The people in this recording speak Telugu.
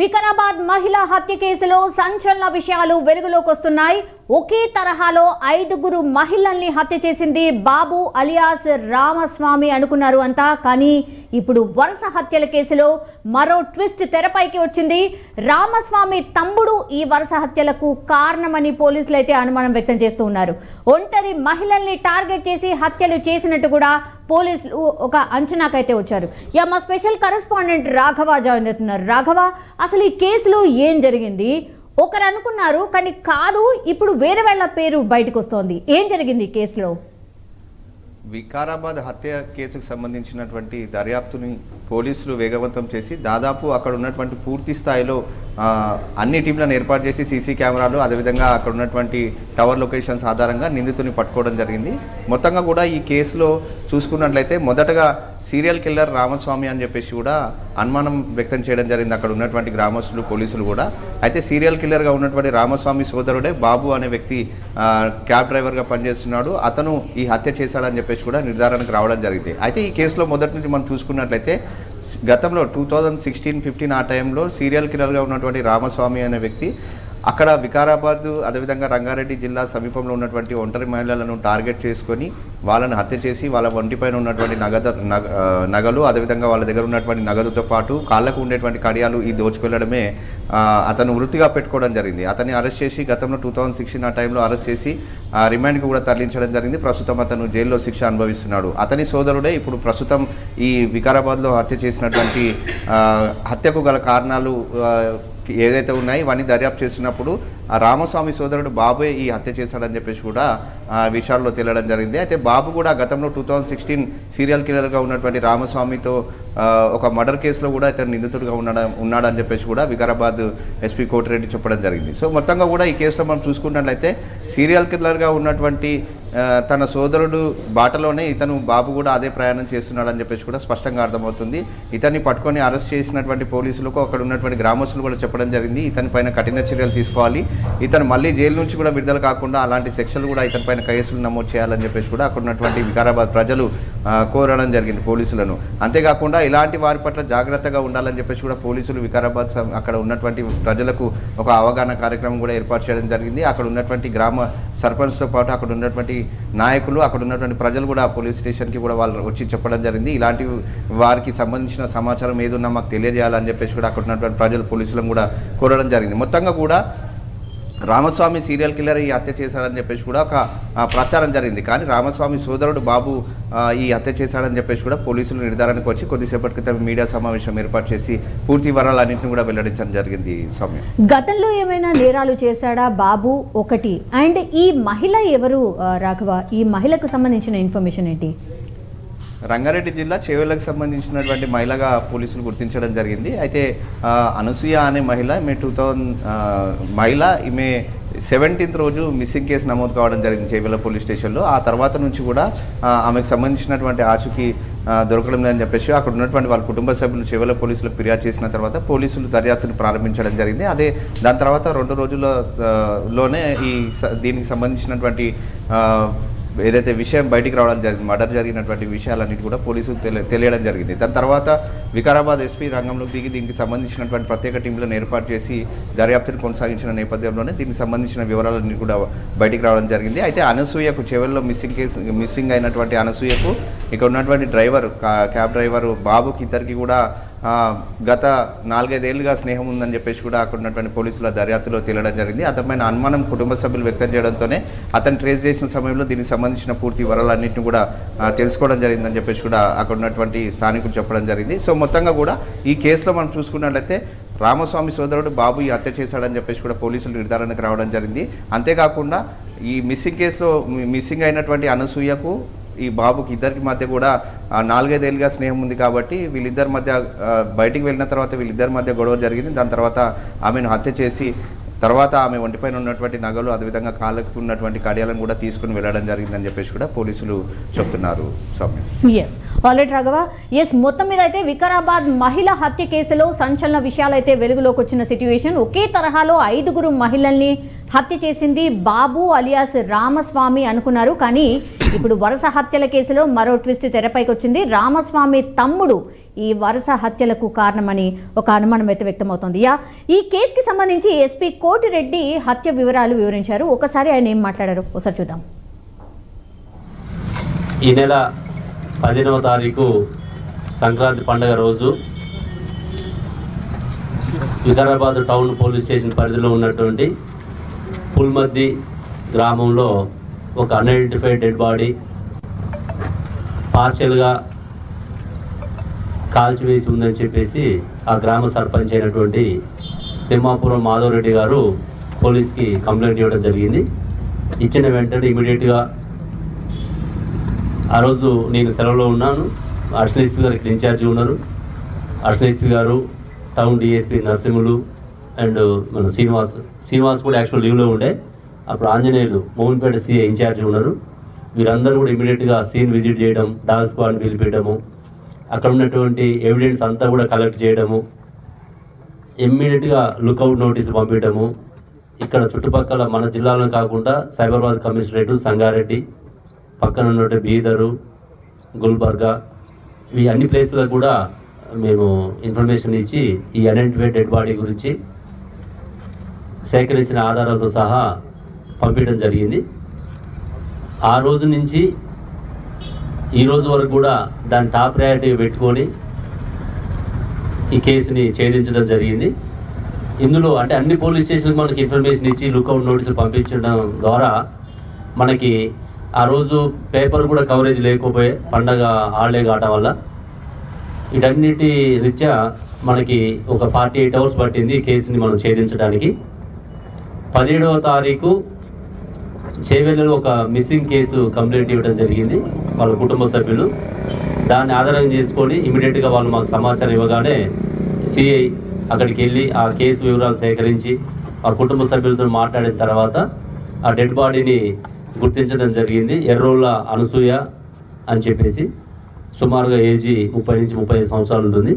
వికారాబాద్ మహిళా హత్య కేసులో సంచలన విషయాలు వెలుగులోకి వస్తున్నాయి. ఒకే తరహాలో ఐదుగురు మహిళల్ని హత్య చేసింది బాబు అలియాస్ రామస్వామి అనుకున్నారు అంతా. కానీ ఇప్పుడు వరుస హత్యల కేసులో మరో ట్విస్ట్ తెరపైకి వచ్చింది. రామస్వామి తమ్ముడు ఈ వరుస హత్యలకు కారణమని పోలీసులు అయితే అనుమానం వ్యక్తం చేస్తూ ఉన్నారు. ఒంటరి మహిళల్ని టార్గెట్ చేసి హత్యలు చేసినట్టు కూడా పోలీసులు ఒక అంచనాకైతే వచ్చారు. యా మా స్పెషల్ కరెస్పాండెంట్ రాఘవ జాయిన్ అవుతున్నారు. రాఘవ అసలు ఈ కేసులో ఏం జరిగింది? ఒకరు అనుకున్నారు కానీ కాదు ఇప్పుడు వేరే వాళ్ళ పేరు బయటకు వస్తోంది. ఏం జరిగింది ఈ కేసులో? వికారాబాద్ హత్య కేసుకు సంబంధించినటువంటి దర్యాప్తుని పోలీసులు వేగవంతం చేసి దాదాపు అక్కడ ఉన్నటువంటి పూర్తి స్థాయిలో అన్ని టీంలను ఏర్పాటు చేసి సీసీ కెమెరాలు అదేవిధంగా అక్కడ ఉన్నటువంటి టవర్ లొకేషన్స్ ఆధారంగా నిందితుని పట్టుకోవడం జరిగింది. మొత్తంగా కూడా ఈ కేసులో చూసుకున్నట్లయితే మొదటగా సీరియల్ కిల్లర్ రామస్వామి అని చెప్పేసి కూడా అనుమానం వ్యక్తం చేయడం జరిగింది. అక్కడ ఉన్నటువంటి గ్రామస్తులు పోలీసులు కూడా. అయితే సీరియల్ కిల్లర్గా ఉన్నటువంటి రామస్వామి సోదరుడే బాబు అనే వ్యక్తి క్యాబ్ డ్రైవర్గా పనిచేస్తున్నాడు. అతను ఈ హత్య చేశాడని చెప్పేసి కూడా నిర్ధారణకు రావడం జరిగింది. అయితే ఈ కేసులో మొదటి నుంచి మనం చూసుకున్నట్లయితే గతంలో టూ థౌజండ్ సిక్స్టీన్ ఫిఫ్టీన్ ఆ టైంలో సీరియల్ కిల్లర్గా ఉన్నటువంటి రామస్వామి అనే వ్యక్తి అక్కడ వికారాబాద్ అదేవిధంగా రంగారెడ్డి జిల్లా సమీపంలో ఉన్నటువంటి ఒంటరి మహిళలను టార్గెట్ చేసుకొని వాళ్ళని హత్య చేసి వాళ్ళ ఒంటిపైన ఉన్నటువంటి నగదు నగలు అదేవిధంగా వాళ్ళ దగ్గర ఉన్నటువంటి నగదుతో పాటు కాళ్ళకు ఉండేటువంటి కడియాలు ఈ దోచుకెళ్ళడమే అతను వృత్తిగా పెట్టుకోవడం జరిగింది. అతన్ని అరెస్ట్ చేసి గతంలో టూ థౌజండ్ సిక్స్టీన్ ఆ టైంలో అరెస్ట్ చేసి ఆ, రిమాండ్కి కూడా తరలించడం జరిగింది. ప్రస్తుతం అతను జైల్లో శిక్ష అనుభవిస్తున్నాడు. అతని సోదరుడే ఇప్పుడు ప్రస్తుతం ఈ వికారాబాద్లో హత్య చేసినటువంటి హత్యకు గల కారణాలు ఏదైతే ఉన్నాయో ఇవన్నీ దర్యాప్తు చేస్తున్నప్పుడు రామస్వామి సోదరుడు బాబే ఈ హత్య చేశాడని చెప్పేసి కూడా విషయాల్లో తేలడం జరిగింది. అయితే బాబు కూడా గతంలో టూ థౌజండ్ సిక్స్టీన్ సీరియల్ కిల్లర్గా ఉన్నటువంటి రామస్వామితో ఒక మర్డర్ కేసులో కూడా ఇతను నిందితుడిగా ఉన్నాడు ఉన్నాడని చెప్పేసి కూడా వికారాబాద్ ఎస్పీ కోటిరెడ్డి చెప్పడం జరిగింది. సో మొత్తంగా కూడా ఈ కేసులో మనం చూసుకున్నట్లయితే సీరియల్ కిల్లర్గా ఉన్నటువంటి తన సోదరుడు బాటలోనే ఇతను బాబు కూడా అదే ప్రయాణం చేస్తున్నాడని చెప్పేసి కూడా స్పష్టంగా అర్థమవుతుంది. ఇతన్ని పట్టుకొని అరెస్ట్ చేసినటువంటి పోలీసులకు అక్కడ ఉన్నటువంటి గ్రామస్తులు కూడా చెప్పడం జరిగింది. ఇతని పైన కఠిన చర్యలు తీసుకోవాలి. ఇతను మళ్ళీ జైలు నుంచి కూడా విడుదల కాకుండా అలాంటి సెక్షన్లు కూడా ఇతని పైన కేసులు నమోదు చేయాలని చెప్పేసి కూడా అక్కడ ఉన్నటువంటి వికారాబాద్ ప్రజలు కోరడం జరిగింది పోలీసులను. అంతేకాకుండా ఇలాంటి వారి పట్ల జాగ్రత్తగా ఉండాలని చెప్పేసి కూడా పోలీసులు వికారాబాద్ అక్కడ ఉన్నటువంటి ప్రజలకు ఒక అవగాహన కార్యక్రమం కూడా ఏర్పాటు చేయడం జరిగింది. అక్కడ ఉన్నటువంటి గ్రామ సర్పంచ్తో పాటు అక్కడ ఉన్నటువంటి నాయకులు అక్కడ ఉన్నటువంటి ప్రజలు కూడా పోలీస్ స్టేషన్కి కూడా వాళ్ళు వచ్చి చెప్పడం జరిగింది. ఇలాంటి వారికి సంబంధించిన సమాచారం ఏదున్నా మాకు తెలియజేయాలని చెప్పేసి కూడా అక్కడ ఉన్నటువంటి ప్రజలు పోలీసులను కూడా కోరడం జరిగింది. మొత్తంగా కూడా రామస్వామి సీరియల్ కిల్లర్ ఈ హత్య చేశాడని చెప్పేసి కూడా ఒక ప్రచారం జరిగింది. కానీ రామస్వామి సోదరుడు బాబు ఈ హత్య చేశాడని చెప్పేసి కూడా పోలీసులు నిర్ధారణకు వచ్చి కొద్దిసేపటి క్రితం మీడియా సమావేశం ఏర్పాటు చేసి పూర్తి వివరాలన్నింటినీ కూడా వెల్లడించడం జరిగింది సౌమ్య. గతంలో ఏమైనా నేరాలు చేశాడా బాబు ఒకటి? అండ్ ఈ మహిళ ఎవరు రాఘవ? ఈ మహిళకు సంబంధించిన ఇన్ఫర్మేషన్ ఏంటి? రంగారెడ్డి జిల్లా చేవెళ్ళకు సంబంధించినటువంటి మహిళగా పోలీసులు గుర్తించడం జరిగింది. అయితే అనసూయ అనే మహిళ ఈమె టూ థౌజండ్ మహిళ ఈమె సెవెంటీన్త్ రోజు మిస్సింగ్ కేసు నమోదు కావడం జరిగింది చేవెళ్ళ పోలీస్ స్టేషన్లో. ఆ తర్వాత నుంచి కూడా ఆమెకు సంబంధించినటువంటి ఆచూకీ దొరకడం లేదని చెప్పేసి అక్కడ ఉన్నటువంటి వాళ్ళ కుటుంబ సభ్యులు చేవెళ్ళ పోలీసులకు ఫిర్యాదు చేసిన తర్వాత పోలీసులు దర్యాప్తును ప్రారంభించడం జరిగింది. అదే దాని తర్వాత రెండు రోజుల్లోనే లోనే ఈ దీనికి సంబంధించినటువంటి ఏదైతే విషయం బయటికి రావడం జరిగింది మర్డర్ జరిగినటువంటి విషయాలన్నిటి కూడా పోలీసులు తెలియడం జరిగింది. దాని తర్వాత వికారాబాద్ ఎస్పీ రంగంలోకి దిగి దీనికి సంబంధించినటువంటి ప్రత్యేక టీంలను ఏర్పాటు చేసి దర్యాప్తును కొనసాగించిన నేపథ్యంలోనే దీనికి సంబంధించిన వివరాలన్నీ కూడా బయటికి రావడం జరిగింది. అయితే అనసూయకు చివరిలో మిస్సింగ్ కేసు మిస్సింగ్ అయినటువంటి అనసూయకు ఇక్కడ ఉన్నటువంటి డ్రైవర్ క్యాబ్ డ్రైవర్ బాబుకి ఇద్దరికి కూడా గత నాలుగైదేళ్ళుగా స్నేహం ఉందని చెప్పేసి కూడా అక్కడ ఉన్నటువంటి పోలీసుల దర్యాప్తులో తేలడం జరిగింది. అతనిపైన అనుమానం కుటుంబ సభ్యులు వ్యక్తం చేయడంతోనే అతను ట్రేస్ చేసిన సమయంలో దీనికి సంబంధించిన పూర్తి వివరాలన్నింటినీ కూడా తెలుసుకోవడం జరిగిందని చెప్పేసి కూడా అక్కడ ఉన్నటువంటి స్థానికులు చెప్పడం జరిగింది. సో మొత్తంగా కూడా ఈ కేసులో మనం చూసుకున్నట్లయితే రామస్వామి సోదరుడు బాబు ఈ హత్య చేశాడని చెప్పేసి కూడా పోలీసులు నిర్ధారణకు రావడం జరిగింది. అంతేకాకుండా ఈ మిస్సింగ్ కేసులో మిస్సింగ్ అయినటువంటి అనసూయకు ఈ బాబుకి ఇద్దరికి మధ్య కూడా నాలుగైదేళ్ళుగా స్నేహం ఉంది కాబట్టి వీళ్ళిద్దరి మధ్య బయటికి వెళ్ళిన తర్వాత వీళ్ళిద్దరి మధ్య గొడవ జరిగింది. దాని తర్వాత ఆమెను హత్య చేసి తర్వాత ఆమె ఒంటిపైన ఉన్నటువంటి నగలు అదేవిధంగా కాళ్ళకు ఉన్నటువంటి కడియాలను కూడా తీసుకుని వెళ్ళడం జరిగిందని చెప్పేసి కూడా పోలీసులు చెప్తున్నారు. ఎస్ ఆల్రెడీ రాఘవ ఎస్ మొత్తం మీద అయితే వికారాబాద్ మహిళ హత్య కేసులో సంచలన విషయాలైతే వెలుగులోకి వచ్చిన సిట్యుయేషన్ ఒకే తరహాలో ఐదుగురు మహిళల్ని హత్య చేసింది బాబు అలియాస్ రామస్వామి అనుకున్నారు. కానీ ఇప్పుడు వరుస హత్యల కేసులో మరో ట్విస్ట్ తెరపైకి వచ్చింది రామస్వామి తమ్ముడు ఈ వరుస హత్యలకు కారణమని ఒక అనుమానం అయితే వ్యక్తమవుతోంది. యా ఈ కేసుకి సంబంధించి ఎస్పీ కోటిరెడ్డి హత్య వివరాలు వివరించారు. ఒకసారి ఆయన ఏం మాట్లాడారు ఒకసారి చూద్దాం. ఈ నెల పదిహేనవ తారీఖు సంక్రాంతి పండుగ రోజు వికారాబాద్ టౌన్ పోలీస్ స్టేషన్ పరిధిలో ఉన్నటువంటి పుల్మద్ది గ్రామంలో ఒక అన్ఐడెంటిఫైడ్ డెడ్ బాడీ పార్షియల్గా కాల్చివేసి ఉందని చెప్పేసి ఆ గ్రామ సర్పంచ్ అయినటువంటి తిమ్మాపురం మాధవరెడ్డి గారు పోలీస్కి కంప్లైంట్ ఇవ్వడం జరిగింది. ఇచ్చిన వెంటనే ఇమీడియట్గా ఆ రోజు నేను సెలవులో ఉన్నాను. అర్షల్ ఎస్పీ గారు ఇక్కడ ఇన్ఛార్జి ఉన్నారు. అర్షల్ ఎస్పీ గారు టౌన్ డిఎస్పీ నర్సింహులు అండ్ మన శ్రీనివాస్ శ్రీనివాస్ కూడా యాక్చువల్ లీవ్లో ఉండే. అప్పుడు ఆంజనేయులు మోహన్పేట సీఏ ఇన్ఛార్జ్ ఉన్నారు. వీరందరూ కూడా ఇమీడియట్గా సీన్ విజిట్ చేయడం డాగ్ స్క్వాడ్ని పిలిపించడము అక్కడ ఉన్నటువంటి ఎవిడెన్స్ అంతా కూడా కలెక్ట్ చేయడము ఇమ్మీడియట్గా లుకౌట్ నోటీస్ పంపించడము. ఇక్కడ చుట్టుపక్కల మన జిల్లాలో కాకుండా సైబరాబాద్ కమిషనరేటు సంగారెడ్డి పక్కన ఉన్నటువంటి బీదరు గుల్బర్గా ఇవి అన్ని ప్లేస్లకు కూడా మేము ఇన్ఫర్మేషన్ ఇచ్చి ఈ ఐడెంటిఫైడ్ డెడ్ బాడీ గురించి సేకరించిన ఆధారాలతో సహా పంపించడం జరిగింది. ఆ రోజు నుంచి ఈ రోజు వరకు కూడా దాని టాప్ ప్రయారిటీ పెట్టుకొని ఈ కేసుని ఛేదించడం జరిగింది. ఇందులో అంటే అన్ని పోలీస్ స్టేషన్కి మనకి ఇన్ఫర్మేషన్ ఇచ్చి లుక్అవుట్ నోటీసులు పంపించడం ద్వారా మనకి ఆ రోజు పేపర్ కూడా కవరేజ్ లేకపోయే పండగ హాలిడే కావటం వల్ల వీటన్నిటి రీత్యా మనకి ఒక ఫార్టీ ఎయిట్ అవర్స్ పట్టింది కేసుని మనం ఛేదించడానికి. పదిహేడవ తారీఖు చేవెళ్ళలో ఒక మిస్సింగ్ కేసు కంప్లైంట్ ఇవ్వడం జరిగింది వాళ్ళ కుటుంబ సభ్యులు. దాన్ని ఆధారం చేసుకొని ఇమీడియట్గా వాళ్ళు మాకు సమాచారం ఇవ్వగానే సిఐ అక్కడికి వెళ్ళి ఆ కేసు వివరాలు సేకరించి ఆ కుటుంబ సభ్యులతో మాట్లాడిన తర్వాత ఆ డెడ్ బాడీని గుర్తించడం జరిగింది. ఎర్రోళ్ళ అనసూయ అని చెప్పేసి. సుమారుగా ఏజీ ముప్పై నుంచి ముప్పై ఐదు సంవత్సరాలు ఉంటుంది.